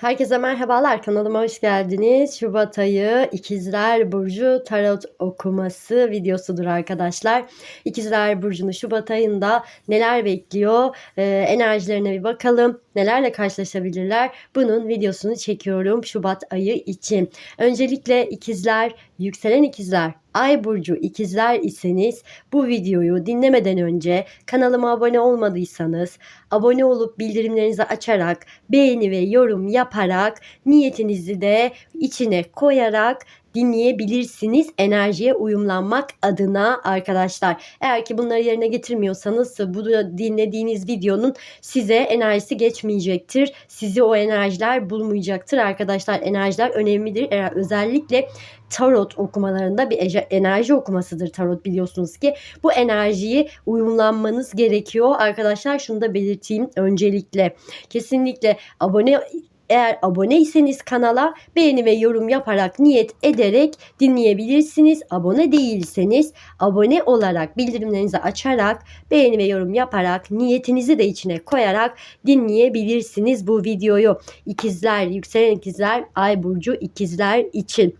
Herkese merhabalar kanalıma hoş geldiniz. Şubat ayı İkizler Burcu Tarot okuması videosudur arkadaşlar. İkizler Burcu'nu Şubat ayında neler bekliyor ee, enerjilerine bir bakalım. Nelerle karşılaşabilirler bunun videosunu çekiyorum Şubat ayı için. Öncelikle ikizler, yükselen ikizler, Ay burcu ikizler iseniz bu videoyu dinlemeden önce kanalıma abone olmadıysanız abone olup bildirimlerinizi açarak beğeni ve yorum yaparak niyetinizi de içine koyarak dinleyebilirsiniz enerjiye uyumlanmak adına arkadaşlar. Eğer ki bunları yerine getirmiyorsanız bu dinlediğiniz videonun size enerjisi geçmeyecektir. Sizi o enerjiler bulmayacaktır arkadaşlar. Enerjiler önemlidir. Özellikle tarot okumalarında bir enerji okumasıdır tarot biliyorsunuz ki. Bu enerjiyi uyumlanmanız gerekiyor. Arkadaşlar şunu da belirteyim öncelikle. Kesinlikle abone eğer aboneyseniz kanala beğeni ve yorum yaparak niyet ederek dinleyebilirsiniz. Abone değilseniz abone olarak bildirimlerinizi açarak beğeni ve yorum yaparak niyetinizi de içine koyarak dinleyebilirsiniz bu videoyu. İkizler, yükselen ikizler, ay burcu ikizler için.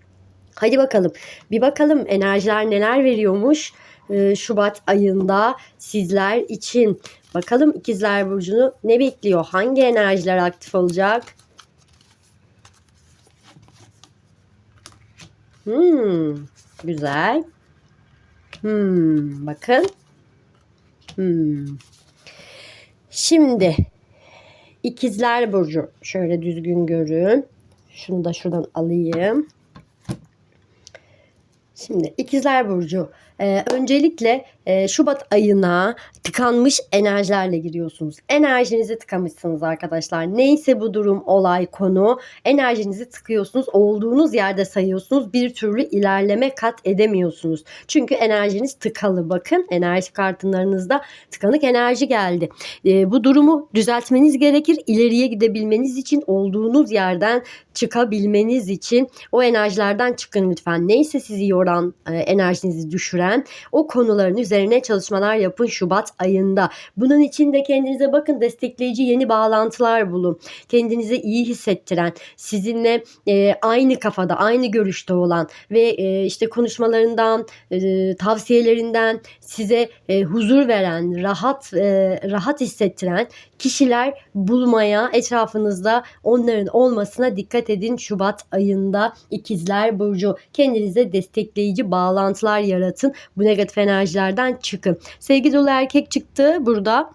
Hadi bakalım. Bir bakalım enerjiler neler veriyormuş e, Şubat ayında sizler için. Bakalım ikizler burcunu ne bekliyor? Hangi enerjiler aktif olacak? Hmm, güzel. Hmm, bakın. Hmm. Şimdi ikizler burcu şöyle düzgün görün. Şunu da şuradan alayım. Şimdi ikizler burcu e, öncelikle e, Şubat ayına tıkanmış enerjilerle giriyorsunuz. Enerjinizi tıkamışsınız arkadaşlar. Neyse bu durum, olay, konu enerjinizi tıkıyorsunuz. Olduğunuz yerde sayıyorsunuz. Bir türlü ilerleme kat edemiyorsunuz. Çünkü enerjiniz tıkalı. Bakın enerji kartlarınızda tıkanık enerji geldi. E, bu durumu düzeltmeniz gerekir. İleriye gidebilmeniz için olduğunuz yerden çıkabilmeniz için o enerjilerden çıkın lütfen. Neyse sizi yoran, e, enerjinizi düşüren o konuların üzerine çalışmalar yapın Şubat ayında. Bunun için de kendinize bakın destekleyici yeni bağlantılar bulun. Kendinizi iyi hissettiren, sizinle e, aynı kafada, aynı görüşte olan ve e, işte konuşmalarından, e, tavsiyelerinden size e, huzur veren, rahat e, rahat hissettiren kişiler bulmaya etrafınızda onların olmasına dikkat edin Şubat ayında ikizler burcu kendinize destekleyici bağlantılar yaratın bu negatif enerjilerden çıkın sevgi dolu erkek çıktı burada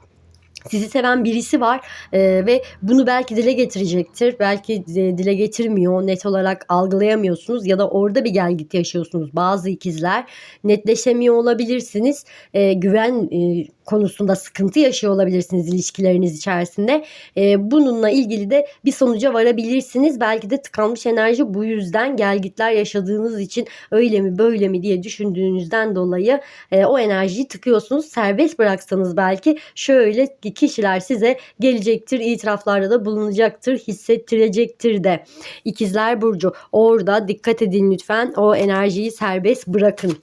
sizi seven birisi var e, ve bunu belki dile getirecektir. Belki e, dile getirmiyor. Net olarak algılayamıyorsunuz ya da orada bir gel git yaşıyorsunuz. Bazı ikizler netleşemiyor olabilirsiniz. E, güven e, konusunda sıkıntı yaşıyor olabilirsiniz ilişkileriniz içerisinde. E, bununla ilgili de bir sonuca varabilirsiniz. Belki de tıkanmış enerji bu yüzden gelgitler yaşadığınız için öyle mi böyle mi diye düşündüğünüzden dolayı e, o enerjiyi tıkıyorsunuz. Serbest bıraksanız belki şöyle kişiler size gelecektir, itiraflarda da bulunacaktır, hissettirecektir de. İkizler Burcu orada dikkat edin lütfen o enerjiyi serbest bırakın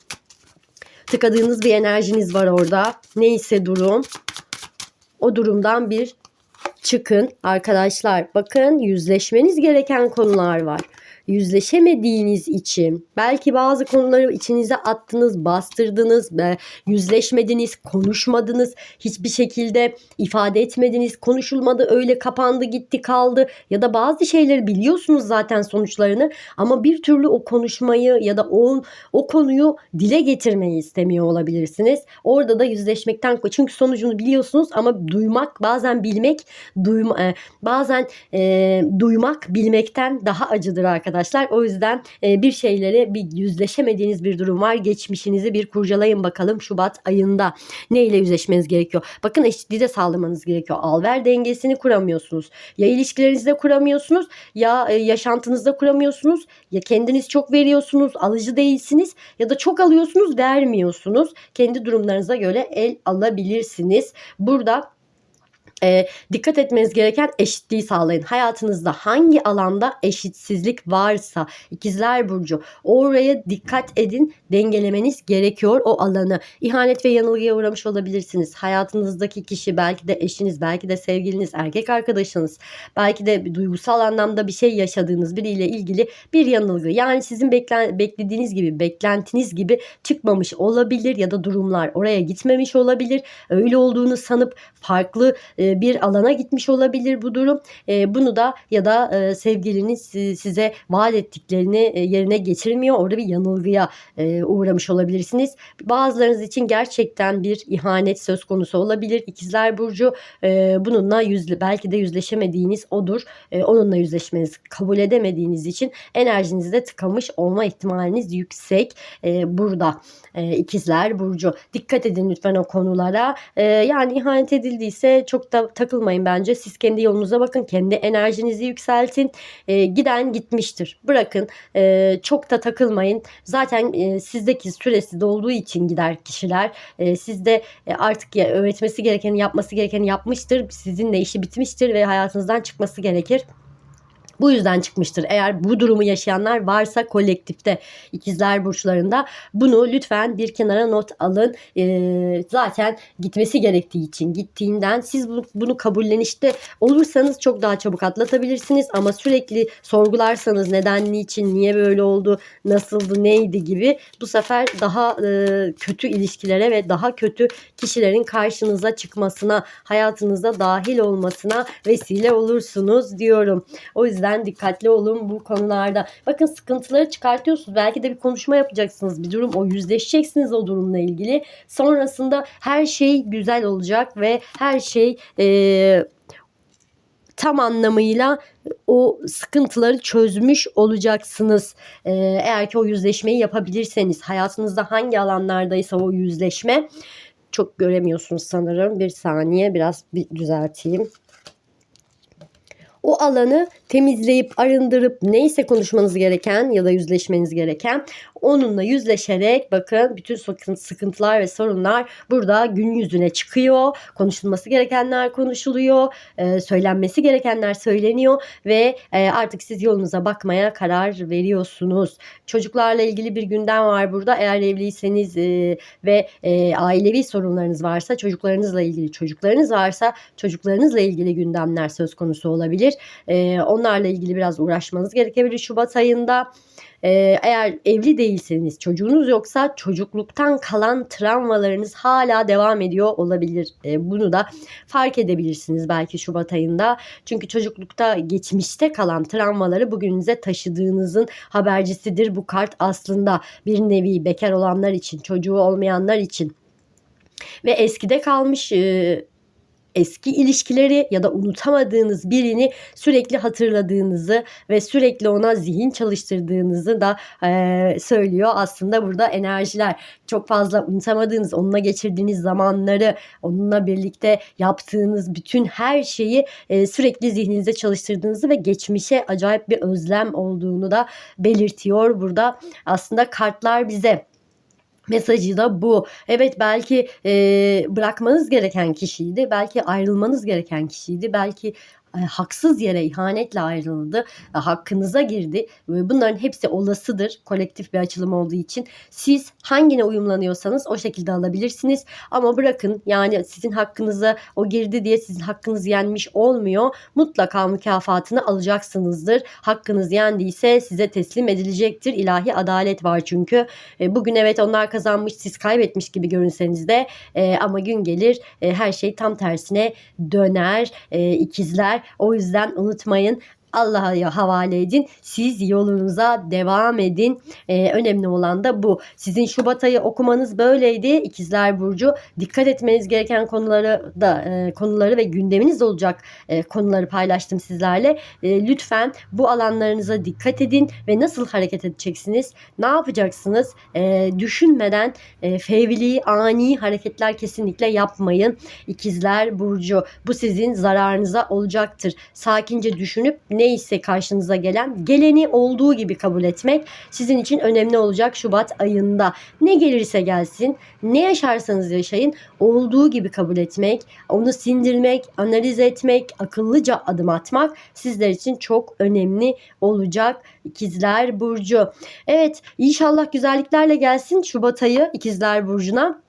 tıkadığınız bir enerjiniz var orada. Neyse durum. O durumdan bir çıkın arkadaşlar. Bakın yüzleşmeniz gereken konular var yüzleşemediğiniz için belki bazı konuları içinize attınız, bastırdınız, yüzleşmediniz, konuşmadınız, hiçbir şekilde ifade etmediniz, konuşulmadı, öyle kapandı, gitti, kaldı ya da bazı şeyleri biliyorsunuz zaten sonuçlarını ama bir türlü o konuşmayı ya da o o konuyu dile getirmeyi istemiyor olabilirsiniz. Orada da yüzleşmekten çünkü sonucunu biliyorsunuz ama duymak bazen bilmek, duyma, e, bazen e, duymak bilmekten daha acıdır arkadaşlar arkadaşlar. O yüzden e, bir şeyleri bir yüzleşemediğiniz bir durum var. Geçmişinizi bir kurcalayın bakalım Şubat ayında. Ne ile yüzleşmeniz gerekiyor? Bakın eşitliği de sağlamanız gerekiyor. Al-ver dengesini kuramıyorsunuz. Ya ilişkilerinizde kuramıyorsunuz ya e, yaşantınızda kuramıyorsunuz. Ya kendiniz çok veriyorsunuz, alıcı değilsiniz ya da çok alıyorsunuz, vermiyorsunuz. Kendi durumlarınıza göre el alabilirsiniz. Burada e, dikkat etmeniz gereken eşitliği sağlayın. Hayatınızda hangi alanda eşitsizlik varsa ikizler burcu oraya dikkat edin dengelemeniz gerekiyor o alanı. İhanet ve yanılgıya uğramış olabilirsiniz. Hayatınızdaki kişi belki de eşiniz belki de sevgiliniz erkek arkadaşınız belki de duygusal anlamda bir şey yaşadığınız biriyle ilgili bir yanılgı. Yani sizin beklen, beklediğiniz gibi beklentiniz gibi çıkmamış olabilir ya da durumlar oraya gitmemiş olabilir. Öyle olduğunu sanıp farklı e, bir alana gitmiş olabilir bu durum. E, bunu da ya da e, sevgiliniz e, size vaat ettiklerini e, yerine getirmiyor. Orada bir yanılgıya e, uğramış olabilirsiniz. Bazılarınız için gerçekten bir ihanet söz konusu olabilir. İkizler Burcu e, bununla yüzle, belki de yüzleşemediğiniz odur. E, onunla yüzleşmeniz kabul edemediğiniz için enerjinizde tıkamış olma ihtimaliniz yüksek. E, burada e, ikizler Burcu dikkat edin lütfen o konulara. E, yani ihanet edildiyse çok da takılmayın bence. Siz kendi yolunuza bakın. Kendi enerjinizi yükseltin. E, giden gitmiştir. Bırakın. E, çok da takılmayın. Zaten e, sizdeki süresi dolduğu için gider kişiler. E, sizde e, artık ya, öğretmesi gerekeni yapması gerekeni yapmıştır. Sizinle işi bitmiştir ve hayatınızdan çıkması gerekir. Bu yüzden çıkmıştır. Eğer bu durumu yaşayanlar varsa kolektifte ikizler burçlarında bunu lütfen bir kenara not alın. Ee, zaten gitmesi gerektiği için gittiğinden siz bunu, bunu kabullenişte olursanız çok daha çabuk atlatabilirsiniz. Ama sürekli sorgularsanız neden, niçin, niye böyle oldu, nasıldı, neydi gibi bu sefer daha e, kötü ilişkilere ve daha kötü kişilerin karşınıza çıkmasına, hayatınıza dahil olmasına vesile olursunuz diyorum. O yüzden dikkatli olun bu konularda. Bakın sıkıntıları çıkartıyorsunuz. Belki de bir konuşma yapacaksınız. Bir durum o yüzleşeceksiniz o durumla ilgili. Sonrasında her şey güzel olacak ve her şey e, tam anlamıyla o sıkıntıları çözmüş olacaksınız. Ee, eğer ki o yüzleşmeyi yapabilirseniz hayatınızda hangi alanlardaysa o yüzleşme çok göremiyorsunuz sanırım. Bir saniye biraz bir düzelteyim o alanı temizleyip arındırıp neyse konuşmanız gereken ya da yüzleşmeniz gereken onunla yüzleşerek bakın bütün sıkıntılar ve sorunlar burada gün yüzüne çıkıyor. Konuşulması gerekenler konuşuluyor. E, söylenmesi gerekenler söyleniyor ve e, artık siz yolunuza bakmaya karar veriyorsunuz. Çocuklarla ilgili bir gündem var burada. Eğer evliyseniz e, ve e, ailevi sorunlarınız varsa çocuklarınızla ilgili çocuklarınız varsa çocuklarınızla ilgili gündemler söz konusu olabilir. E, onlarla ilgili biraz uğraşmanız gerekebilir Şubat ayında. Ee, eğer evli değilseniz, çocuğunuz yoksa çocukluktan kalan travmalarınız hala devam ediyor olabilir. Ee, bunu da fark edebilirsiniz belki Şubat ayında. Çünkü çocuklukta geçmişte kalan travmaları bugününüze taşıdığınızın habercisidir bu kart aslında bir nevi bekar olanlar için, çocuğu olmayanlar için ve eskide kalmış e, eski ilişkileri ya da unutamadığınız birini sürekli hatırladığınızı ve sürekli ona zihin çalıştırdığınızı da e, söylüyor. Aslında burada enerjiler çok fazla unutamadığınız, onunla geçirdiğiniz zamanları, onunla birlikte yaptığınız bütün her şeyi e, sürekli zihninize çalıştırdığınızı ve geçmişe acayip bir özlem olduğunu da belirtiyor burada. Aslında kartlar bize mesajı da bu. Evet belki e, bırakmanız gereken kişiydi. Belki ayrılmanız gereken kişiydi. Belki haksız yere ihanetle ayrıldı, e, hakkınıza girdi. Bunların hepsi olasıdır kolektif bir açılım olduğu için. Siz hangine uyumlanıyorsanız o şekilde alabilirsiniz. Ama bırakın yani sizin hakkınıza o girdi diye sizin hakkınız yenmiş olmuyor. Mutlaka mükafatını alacaksınızdır. Hakkınız yendiyse size teslim edilecektir. İlahi adalet var çünkü. E, bugün evet onlar kazanmış siz kaybetmiş gibi görünseniz de ama gün gelir her şey tam tersine döner. ikizler o yüzden unutmayın Allah'a havale edin. Siz yolunuza devam edin. Ee, önemli olan da bu. Sizin Şubat ayı okumanız böyleydi. İkizler Burcu. Dikkat etmeniz gereken konuları da e, konuları ve gündeminiz olacak e, konuları paylaştım sizlerle. E, lütfen bu alanlarınıza dikkat edin ve nasıl hareket edeceksiniz? Ne yapacaksınız? E, düşünmeden e, fevri, ani hareketler kesinlikle yapmayın. İkizler Burcu. Bu sizin zararınıza olacaktır. Sakince düşünüp ne neyse karşınıza gelen geleni olduğu gibi kabul etmek sizin için önemli olacak Şubat ayında. Ne gelirse gelsin, ne yaşarsanız yaşayın olduğu gibi kabul etmek, onu sindirmek, analiz etmek, akıllıca adım atmak sizler için çok önemli olacak İkizler Burcu. Evet inşallah güzelliklerle gelsin Şubat ayı İkizler Burcu'na.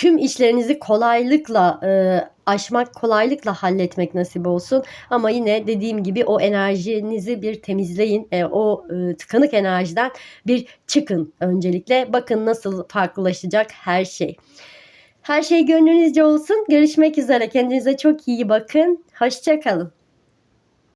Tüm işlerinizi kolaylıkla e, aşmak, kolaylıkla halletmek nasip olsun. Ama yine dediğim gibi o enerjinizi bir temizleyin. E, o e, tıkanık enerjiden bir çıkın öncelikle. Bakın nasıl farklılaşacak her şey. Her şey gönlünüzce olsun. Görüşmek üzere. Kendinize çok iyi bakın. Hoşçakalın.